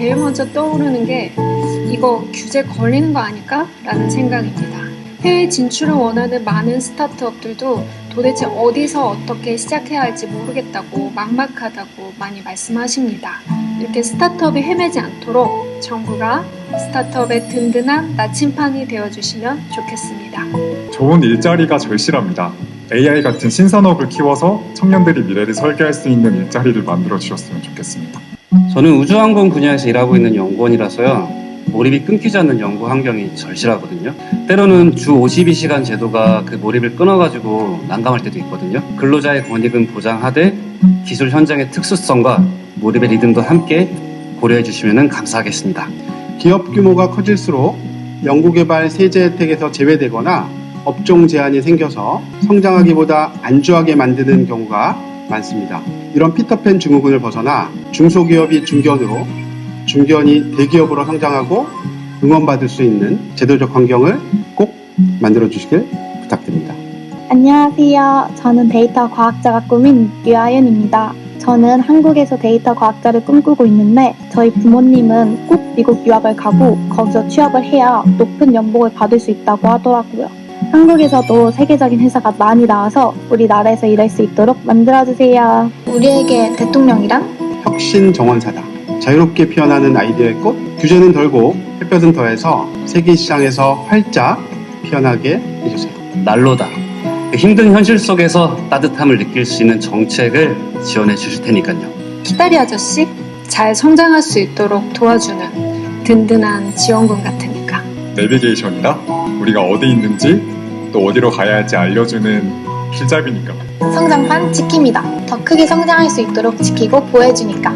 제일 먼저 떠오르는 게 이거 규제 걸리는 거 아닐까? 라는 생각입니다. 해외 진출을 원하는 많은 스타트업들도 도대체 어디서 어떻게 시작해야 할지 모르겠다고 막막하다고 많이 말씀하십니다. 이렇게 스타트업이 헤매지 않도록 정부가 스타트업의 든든한 나침판이 되어주시면 좋겠습니다. 좋은 일자리가 절실합니다. AI 같은 신산업을 키워서 청년들이 미래를 설계할 수 있는 일자리를 만들어 주셨으면 좋겠습니다. 저는 우주항공 분야에서 일하고 있는 연구원이라서요. 몰입이 끊기지 않는 연구 환경이 절실하거든요. 때로는 주 52시간 제도가 그 몰입을 끊어가지고 난감할 때도 있거든요. 근로자의 권익은 보장하되 기술 현장의 특수성과 몰입의 리듬도 함께 고려해 주시면 감사하겠습니다. 기업 규모가 커질수록 연구개발 세제 혜택에서 제외되거나 업종 제한이 생겨서 성장하기보다 안주하게 만드는 경우가 많습니다. 이런 피터팬 증후군을 벗어나 중소기업이 중견으로 중견이 대기업으로 성장하고 응원받을 수 있는 제도적 환경을 꼭 만들어 주시길 부탁드립니다. 안녕하세요. 저는 데이터 과학자가 꿈인 유아연입니다. 저는 한국에서 데이터 과학자를 꿈꾸고 있는데 저희 부모님은 꼭 미국 유학을 가고 거기서 취업을 해야 높은 연봉을 받을 수 있다고 하더라고요. 한국에서도 세계적인 회사가 많이 나와서 우리나라에서 일할 수 있도록 만들어주세요. 우리에게 대통령이란? 혁신 정원사다. 자유롭게 피어나는 아이디어의 꽃, 규제는 덜고 햇볕은 더해서 세계 시장에서 활짝 피어나게 해주세요. 난로다. 그 힘든 현실 속에서 따뜻함을 느낄 수 있는 정책을 지원해 주실 테니까요. 키다리 아저씨 잘 성장할 수 있도록 도와주는 든든한 지원군 같으니까. 내비게이션이다. 우리가 어디 있는지 또 어디로 가야 할지 알려주는 길잡이니까. 성장판 지킵니다. 더 크게 성장할 수 있도록 지키고 보호해주니까.